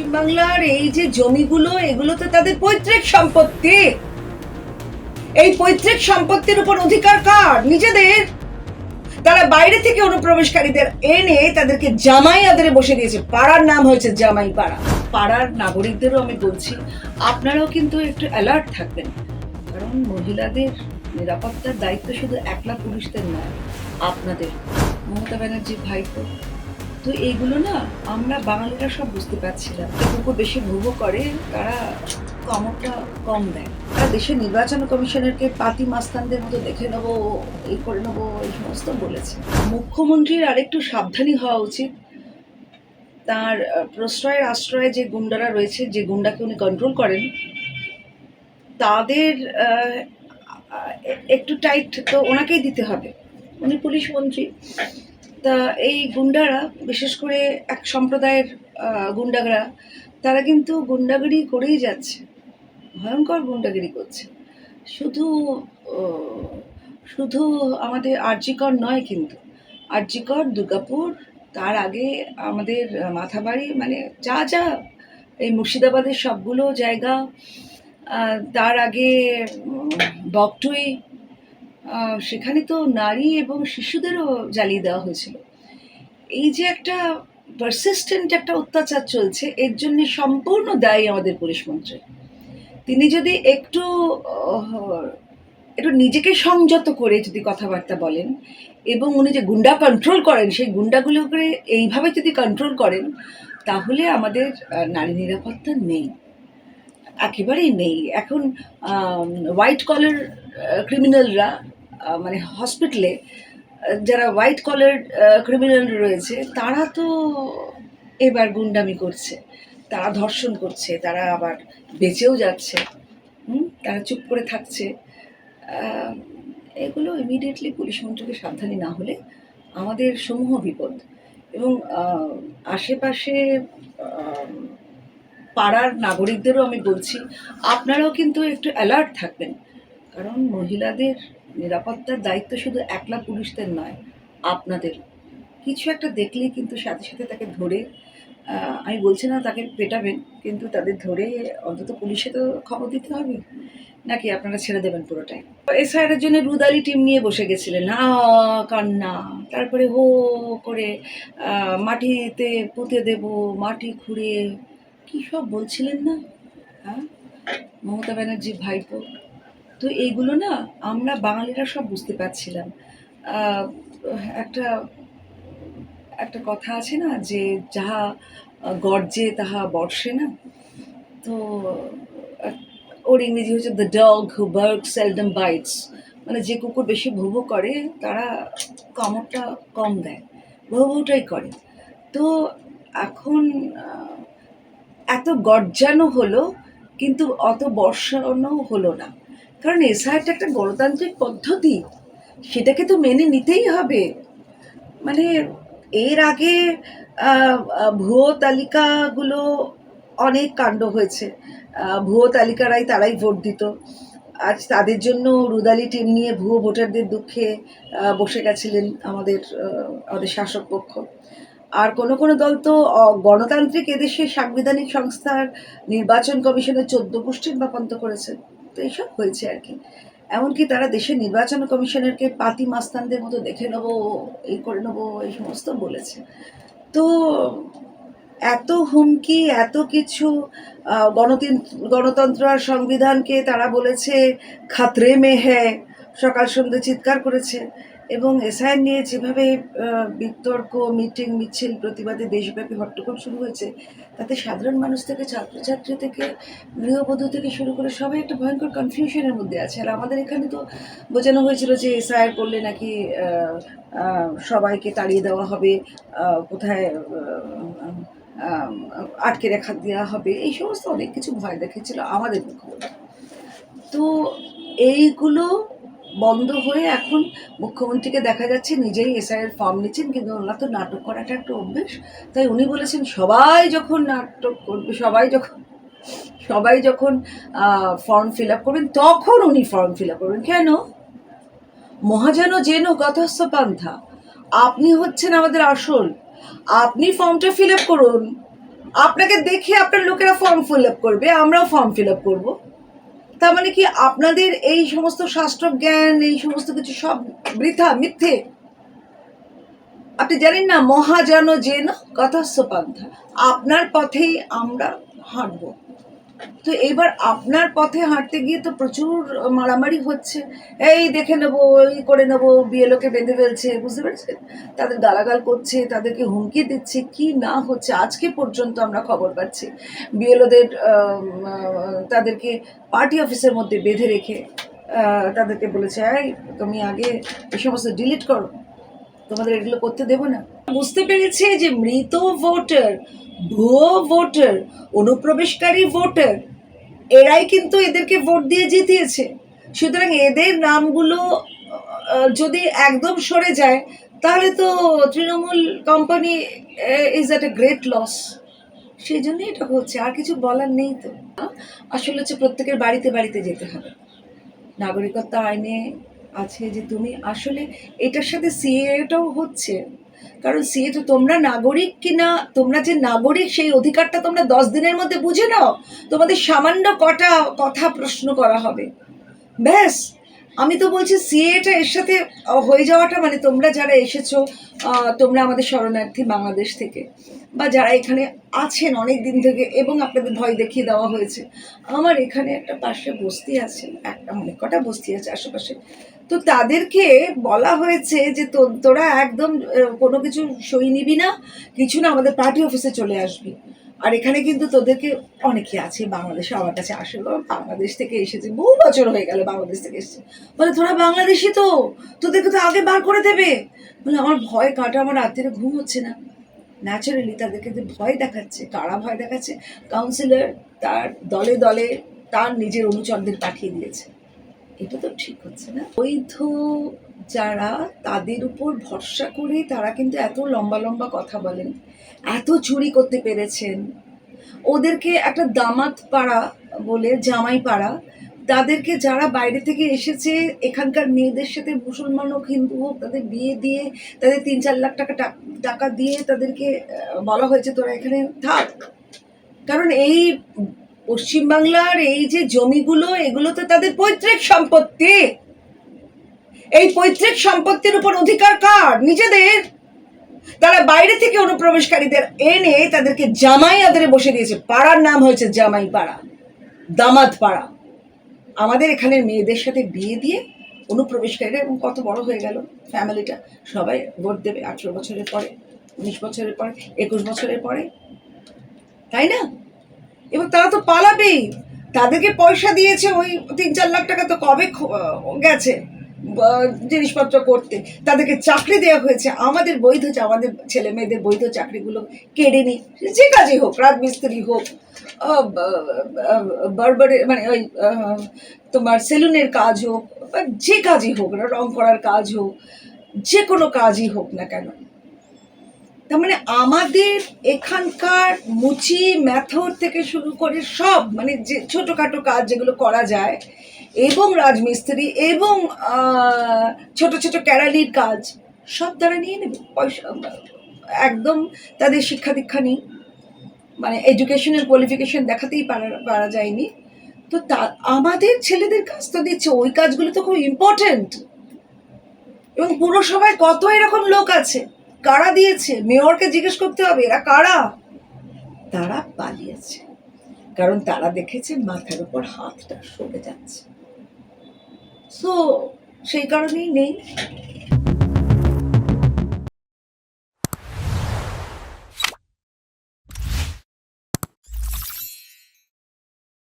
পশ্চিমবাংলার এই যে জমিগুলো এগুলো তো তাদের পৈতৃক সম্পত্তি। এই পৈতৃক সম্পত্তির উপর অধিকার কার? নিজেদের। তারা বাইরে থেকে অনুপ্রবেশকারীদের এনে তাদেরকে জামাই আদরে বসে দিয়েছে। পাড়ার নাম হয়েছে জামাই পাড়া। পাড়ার নাগরিকদেরও আমি বলছি, আপনারাও কিন্তু একটু অ্যালার্ট থাকবেন। কারণ মহিলাদের নিরাপত্তার দায়িত্ব শুধু একলা পুরুষদের নয়, আপনাদের। মমতা ব্যানার্জির ভাই তো এইগুলো না আমরা বাঙালিরা সব বুঝতে পারছিলাম। কুকুর বেশি ভুব করে, তারা কমরটা কম দেয়। তারা দেশের নির্বাচন কমিশনারকে পাতি মাস্তানদের মতো দেখে নেব, এই করে নেব, এই সমস্ত বলেছে। মুখ্যমন্ত্রীর আরেকটু সাবধানী হওয়া উচিত। তার প্রশ্রয়ের আশ্রয়ে যে গুন্ডারা রয়েছে, যে গুন্ডাকে উনি কন্ট্রোল করেন, তাদের একটু টাইট তো ওনাকেই দিতে হবে। উনি পুলিশ মন্ত্রী। তা এই গুন্ডারা, বিশেষ করে এক সম্প্রদায়ের গুন্ডাগরা, তারা কিন্তু গুন্ডাগিরি করেই যাচ্ছে। ভয়ঙ্কর গুন্ডাগিরি করছে। শুধু শুধু আমাদের আরজিকর নয় কিন্তু, আরজিকর, দুর্গাপুর, তার আগে আমাদের মাথাবাড়ি মানে যা যা এই মুর্শিদাবাদের সবগুলো জায়গা তার আগে বকটুই সেখানে তো নারী এবং শিশুদেরও জ্বালিয়ে দেওয়া হয়েছিল। এই যে একটা পারসিস্টেন্ট একটা অত্যাচার চলছে, এর জন্য সম্পূর্ণ দায়ী আমাদের পুলিশ মন্ত্রী। তিনি যদি একটু একটু নিজেকে সংযত করে যদি কথাবার্তা বলেন এবং উনি যে গুন্ডা কন্ট্রোল করেন, সেই গুন্ডাগুলোকে এইভাবে যদি কন্ট্রোল করেন, তাহলে আমাদের নারী নিরাপত্তা নেই। একেবারেই নেই। এখন হোয়াইট কলার ক্রিমিনালরা মানে হসপিটালে যারা হোয়াইট কলার ক্রিমিনাল রয়েছে, তারা তো এবার গুন্ডামি করছে। তারা ধর্ষণ করছে, তারা আবার বেঁচেও যাচ্ছে তারা চুপ করে থাকছে। এগুলো ইমিডিয়েটলি পুলিশ মন্ত্রীকে সাবধানী না হলে আমাদের সমূহ বিপদ। এবং আশেপাশে পাড়ার নাগরিকদেরও আমি বলছি, আপনারাও কিন্তু একটু অ্যালার্ট থাকবেন। কারণ মহিলাদের নিরাপত্তার দায়িত্ব শুধু একলা পুরুষদের নয়, আপনাদের। কিছু একটা দেখলেই কিন্তু সাথে সাথে তাকে ধরে আমি বলছি না তাকে পেটাবেন, কিন্তু তাদের ধরে অন্তত পুলিশে তো খবর দিতে হবে। নাকি আপনারা ছেড়ে দেবেন পুরোটাই? এসআইআর জন্য রুদালি টিম নিয়ে বসে গেছিলেন। আ, কান্না। তারপরে হো করে মাটিতে পুঁতে দেব, মাটি খুঁড়িয়ে কী সব বলছিলেন না? হ্যাঁ? মমতা ব্যানার্জির ভাইপো। তো এইগুলো না আমরা বাঙালিরা সব বুঝতে পারছিলাম। একটা একটা কথা আছে না যে যাহা গর্জে তাহা বর্ষে না? তো, ওর ইংরেজি হচ্ছে the dog who bark seldom bites মানে যে কুকুর বেশি ভুভু করে, তারা কামড়টা কম দেয়, ভুভুটাই করে। তো এখন এত গর্জানো হলো, কিন্তু অত বর্ষানো হলো না। কারণ এসআইটা একটা গণতান্ত্রিক পদ্ধতি, সেটাকে তো মেনে নিতেই হবে। মানে এর আগে ভুয়ো তালিকাগুলো অনেক কাণ্ড হয়েছে। ভুয়ো তালিকারাই তারাই ভোট দিত। আজ তাদের জন্য রুদালি টিম নিয়ে ভুয়ো ভোটারদের দুঃখে বসে গেছিলেন আমাদের আমাদের শাসক পক্ষ। আর কোনো কোনো দল তো গণতান্ত্রিক এদেশে সাংবিধানিক সংস্থার নির্বাচন কমিশনের চোদ্দ গোষ্ঠীর বাপান্ত করেছে, তো এইসব হয়েছে আর কি। এমনকি তারা দেশের নির্বাচন কমিশনারকে পাতি মাস্তানদের মতো দেখে নেব, এই করে নেব, এই সমস্ত বলেছে। তো এত হুমকি, এত কিছু গণতন্ত্র আর সংবিধানকে তারা বলেছে, খাতরে মে হ্যায় সকাল সন্ধ্যে চিৎকার করেছে। এবং এসআইএন নিয়ে যেভাবে বিতর্ক, মিটিং, মিছিল, প্রতিবাদে দেশব্যাপী হট্টগোল শুরু হয়েছে, তাতে সাধারণ মানুষ থেকে, ছাত্রছাত্রী থেকে, গৃহবধূ থেকে শুরু করে সবাই একটা ভয়ঙ্কর কনফিউশনের মধ্যে আছে। আর আমাদের এখানে তো বোঝানো হয়েছিল যে এসআইআর করলে নাকি সবাইকে তাড়িয়ে দেওয়া হবে কোথায় আটকে রেখা দেওয়া হবে, এই সমস্ত অনেক কিছু ভয় দেখেছিল আমাদের মুখ্যমন্ত্রী তো এইগুলো বন্ধ হয়ে এখন মুখ্যমন্ত্রীকে দেখা যাচ্ছে নিজেই এসআইয়ের ফর্ম নিচ্ছেন, কিন্তু ওনার তো নাটক করাটা একটা অভ্যেস। তাই উনি বলেছেন, সবাই যখন নাটক করবে, সবাই যখন সবাই যখন ফর্ম ফিল আপ করবেন, তখন উনি ফর্ম ফিল আপ করবেন। কেন? মহাজন যেন গতস্থ পান্থা। আপনি হচ্ছেন আমাদের আসল। আপনি ফর্মটা ফিল আপ করুন। আপনাকে দেখে আপনার লোকেরা ফর্ম ফিল আপ করবে, আমরাও ফর্ম ফিল আপ করব। তার মানে কি আপনাদের এই সমস্ত শাস্ত্র জ্ঞান এই সমস্ত কিছু সব বৃথা, মিথ্যে? আপনি জানেন না মহাজন যেন কথা সোপান্থা আপনার পথেই আমরা হাঁটবো। তো এবার আপনার পথে হাঁটতে গিয়ে তো প্রচুর মারামারি হচ্ছে। এই দেখে নেব, এই করে নেব, বিএলওকে বেঁধে ফেলছে, বুঝতে পেরেছেন? তাদের গালাগাল করছে, তাদেরকে হুমকি দিচ্ছে, কি না হচ্ছে? আজকে পর্যন্ত আমরা খবর পাচ্ছি। বিএলওদের তাদেরকে পার্টি অফিসের মধ্যে বেঁধে রেখে তাদেরকে বলেছে, এই, তুমি আগে এই সমস্ত ডিলিট করো। তোমাদের এগুলো করতে দেবো না? বুঝতে পেরেছে যে মৃত ভোটার, ভুয়ো ভোটার, অনুপ্রবেশকারী ভোটার, এরাই কিন্তু এদেরকে ভোট দিয়ে জিতিয়েছে। সুতরাং এদের নামগুলো যদি একদম সরে যায়, তাহলে তো Trinamool company is at a great loss সেই জন্যই এটা হচ্ছে, আর কিছু বলার নেই তো। আসলে হচ্ছে প্রত্যেকের বাড়িতে বাড়িতে যেতে হবে। নাগরিকত্ব আইনে আছে যে তুমি আসলে এটার সাথে সিএটাও হচ্ছে। কারণ সিএ তো তোমরা নাগরিক কিনা, তোমরা যে নাগরিক, সেই অধিকারটা তোমরা দশ দিনের মধ্যে বুঝে নাও। তোমাদের সামান্য কটা কথা প্রশ্ন করা হবে। ব্যাস, আমি তো বলছি সিএটা এর সাথে হয়ে যাওয়াটা মানে তোমরা যারা এসেছ তোমরা আমাদের শরণার্থী বাংলাদেশ থেকে বা যারা এখানে আছেন অনেক দিন থেকে এবং আপনাদের ভয় দেখিয়ে দেওয়া হয়েছে। আমার এখানে একটা পাশে বস্তি আছে, একটা অনেক কটা বস্তি আছে আশেপাশে? তো তাদেরকে বলা হয়েছে যে তোরা একদম কোনো কিছু সই নিবি না কিছু না আমাদের পার্টি অফিসে চলে আসবি। আর এখানে কিন্তু তোদেরকে অনেকে আছে বাংলাদেশে আমার কাছে আসে বাবা, বাংলাদেশ থেকে এসেছে বহু বছর হয়ে গেল বাংলাদেশ থেকে এসেছে। বলে তোরা বাংলাদেশি তো তোদেরকে তো আগে বার করে দেবে। বলে আমার ভয় কাটা আমার রাত্রে ঘুম হচ্ছে না। ন্যাচারালি তাদেরকে যে ভয় দেখাচ্ছে কারা ভয় দেখাচ্ছে কাউন্সিলর তার দলে দলে তার নিজের অনুচরদের পাঠিয়ে দিয়েছে। এটা তো ঠিক হচ্ছে না। বৈধ যারা তাদের উপর ভরসা করে তারা কিন্তু এত লম্বা লম্বা কথা বলেন, এত চুরি করতে পেরেছেন। ওদেরকে একটা দামাত পাড়া বলে, জামাই পাড়া, তাদেরকে যারা বাইরে থেকে এসেছে, এখানকার মেয়েদের সাথে মুসলমান হোক, হিন্দু হোক, তাদের বিয়ে দিয়ে, তাদের তিন চার লাখ টাকা টাকা দিয়ে তাদেরকে বলা হয়েছে তোরা এখানে থাক। কারণ এই পশ্চিমবাংলার এই যে জমিগুলো এগুলো তো তাদের পৈতৃক সম্পত্তি। এই পৈতৃক সম্পত্তির উপর অধিকার কার? নিজেদের। তারা বাইরে থেকে অনুপ্রবেশকারীদের এনে তাদেরকে জামাই আদরে বসে দিয়েছে। পাড়ার নাম হয়েছে জামাই পাড়া, দামাত পাড়া। আমাদের এখানের মেয়েদের সাথে বিয়ে দিয়ে অনুপ্রবেশকারীরা এবং কত বড় হয়ে গেল ফ্যামিলিটা, সবাই ভোট দেবে আঠেরো বছরের পরে, উনিশ বছরের পরে, একুশ বছরের পরে। তাই না? এবং তারা তো পালাবেই। তাদেরকে পয়সা দিয়েছে ওই তিন চার লাখ টাকা তো কবে গেছে জিনিসপত্র করতে। তাদেরকে চাকরি দেওয়া হয়েছে। আমাদের বৈধ আমাদের ছেলে মেয়েদের বৈধ চাকরিগুলো কেড়ে নি যে কাজই হোক রাজমিস্ত্রি হোক আহ, বা- আহ, বারবারে মানে ওই তোমার সেলুনের কাজ হোক বা যে কাজই হোক রং করার কাজ হোক যে কোনো কাজই হোক না কেন। তার মানে আমাদের এখানকার মুচি, ম্যাথর থেকে শুরু করে সব মানে যে ছোটোখাটো কাজ যেগুলো করা যায়, এবং রাজমিস্ত্রি, এবং ছোট ছোট ক্যারালির কাজ, সব তারা নিয়ে নেবে। পয়সা, একদম তাদের শিক্ষা দীক্ষা নেই। মানে এডুকেশনের কোয়ালিফিকেশন দেখাতেই পারা পারা যায়নি। তো তা, আমাদের ছেলেদের কাজ তো দিচ্ছে, ওই কাজগুলো তো খুব ইম্পর্ট্যান্ট এবং পুরসভায় কত এরকম লোক আছে? কারা দিয়েছে? মেয়রকে জিজ্ঞেস করতে হবে, এরা কারা? তারা পালিয়েছে। কারণ তারা দেখেছে মাথার উপর হাতটা সরে যাচ্ছে। সো সেই কারণেই নেই।